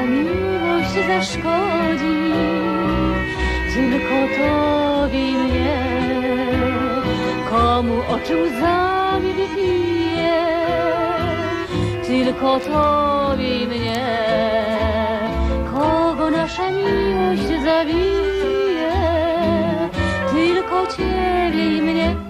Nasza miłość zaszkodzi? Tylko tobie mnie. Komu oczy łzami wypije? Tylko tobie mnie. Kogo nasza miłość zabije? Tylko ciebie i mnie.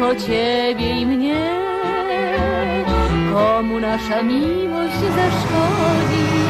Tylko ciebie i mnie. Komu nasza miłość zaszkodzi?